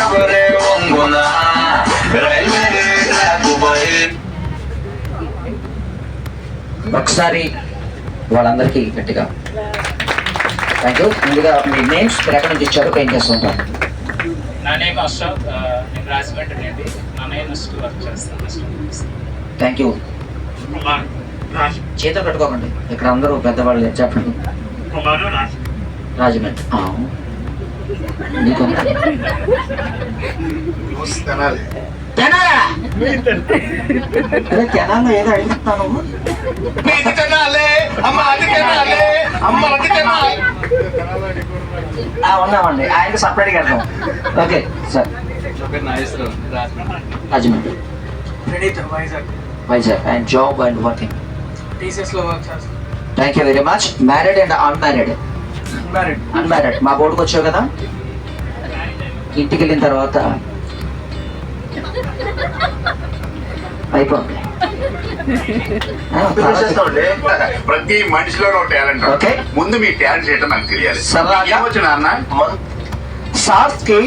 వంగున railway ఒకసారి వాళ్ళందరికీ గట్టిగా. థ్యాంక్ యూ ముందుగా మీ నేమ్స్ మీరు ఎక్కడి నుంచి ఇచ్చారు ఏం చేస్తుంటారు నా నేమ్ అశోక్ ఆ, నేను రాజమండ్రి నుండి. అన్నయ్య నస్ట్ వర్క్ చేస్తాను. థ్యాంక్ యూ చేతులు కట్టుకోకండి ఇక్కడ అందరూ పెద్దవాళ్ళు. చెప్పండి. రాజమండ్రి. ఏదో అడుగుతాను ఇది తినాలి అమ్మ అది తినాలి అమ్మ అది తినాలి ఉన్నామండి ఆయనకి సపరేట్ కడతాం okay sir Rajahmundry Vizag Vizag and job and working work చేస్తాను thank you very much married and unmarried unmarried మా బోర్డుకి వచ్చావు కదా? ఇంటికి వెళ్ళిన తర్వాత చూసేస్తామండి. ప్రతి మనిషిలో టాలెంట్ ఓకే. ముందు మీ టాలెంట్ ఏంటో నాకు తెలియాలి. సరదాగా. ఏమొచ్చు నాన్న? సార్స్కి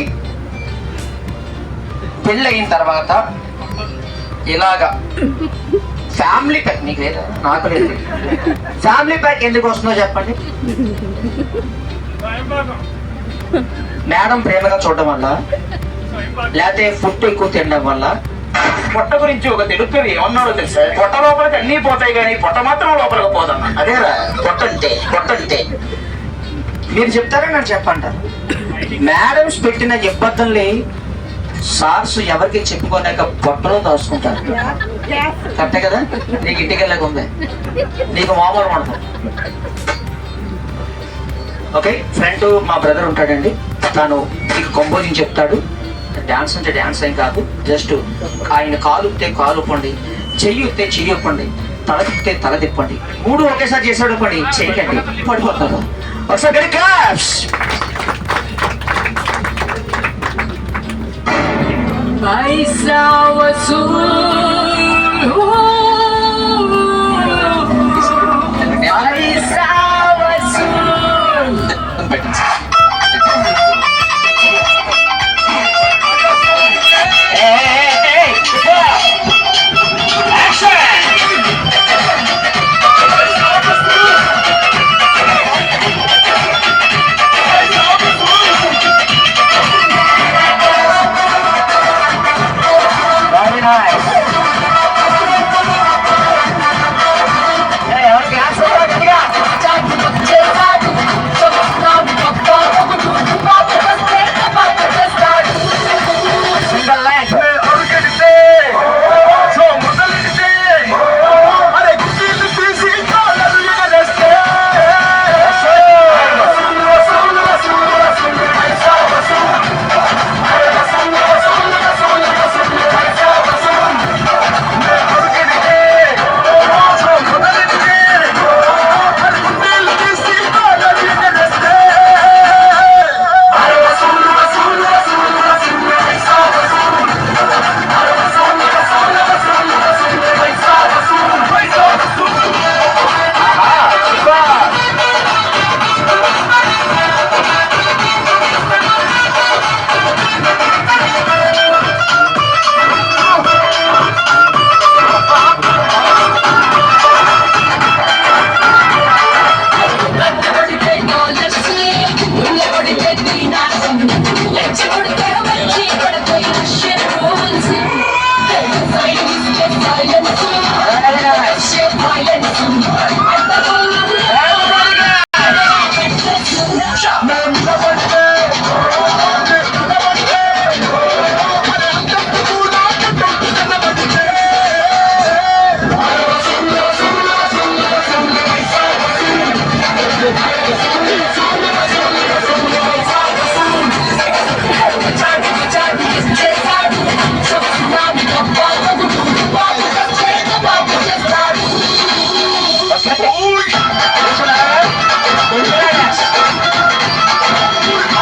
పెళ్ళయిన తర్వాత ఇలాగా ఫ్యామిలీ ప్యాక్ నీకు లేదా. నాకు లేదు. ఫ్యామిలీ ప్యాక్ ఎందుకు వస్తుందో చెప్పండి. మేడం ప్రేమగా చూడడం వల్ల లేకపోతే ఫుడ్ ఎక్కువ తినడం వల్ల పొట్ట గురించి ఒక తెలుపుది ఏమన్నాడో తెలుసా? పొట్ట లోపలికి అన్నీ పోతాయి కానీ పొట్ట మాత్రం లోపలికి పోదాం అదేరా పొట్టంటే పొట్టంటే మీరు చెప్తారా నేను చెప్పంటారు. మేడమ్స్ పెట్టిన ఇబ్బందుల్ని సార్స్ ఎవరికి చెప్పుకోలేక బట్టలు దాచుకుంటారు కరెక్టే కదా? నీకు ఇంటికెళ్ళక ఉంది. నీకు మామూలు ఉండదు ఓకే ఫ్రెండ్ మా బ్రదర్ ఉంటాడండి. తను మీకు కంపోజింగ్ చెప్తాడు. డ్యాన్స్ అంటే డాన్స్ ఏం కాదు. జస్ట్ ఆయన కాలు ఉప్పితే కాలు ఉప్పండి చెయ్యి ఉప్పితే చెయ్యి ఉప్పండి తల తిప్పితే తల తిప్పండి. మూడు ఒకేసారి చేసాడు పని చేయకండి పడిపోతారు. ఒకసారి Rasul.